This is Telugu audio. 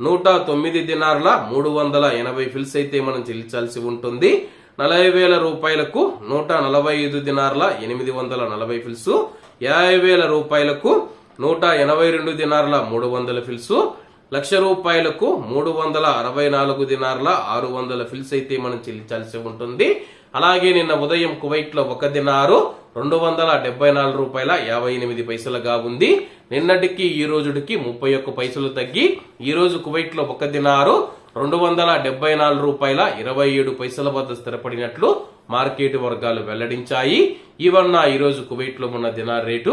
నూట తొమ్మిది దినార్ల మూడు వందల ఎనభై ఫిల్స్ అయితే మనం చెల్లించాల్సి ఉంటుంది. నలభై వేల రూపాయలకు నూట నలభై ఐదు దినార్ల ఎనిమిది వందల నలభై ఫిల్స్. యాభై వేల రూపాయలకు నూట ఎనభై రెండు దినార్ల మూడు వందల ఫిల్సు. లక్ష రూపాయలకు మూడు వందల అరవై నాలుగు దినార్ల ఆరు వందల ఫిల్స్ అయితే మనం చెల్లించాల్సి ఉంటుంది. అలాగే నిన్న ఉదయం కువైట్లో ఒక దినారు రెండు వందల డెబ్బై నాలుగు రూపాయల యాభై ఎనిమిది పైసలుగా ఉంది. నిన్నటికి ఈ రోజుడికి ముప్పై ఒక్క పైసలు తగ్గి ఈ రోజు కువైట్లో ఒక దినారు రెండు వందల డెబ్బై నాలుగు రూపాయల ఇరవై ఏడు పైసల వద్ద స్థిరపడినట్లు మార్కెట్ వర్గాలు వెల్లడించాయి. ఇవన్న ఈ రోజు కువైట్లో ఉన్న దినార్ రేటు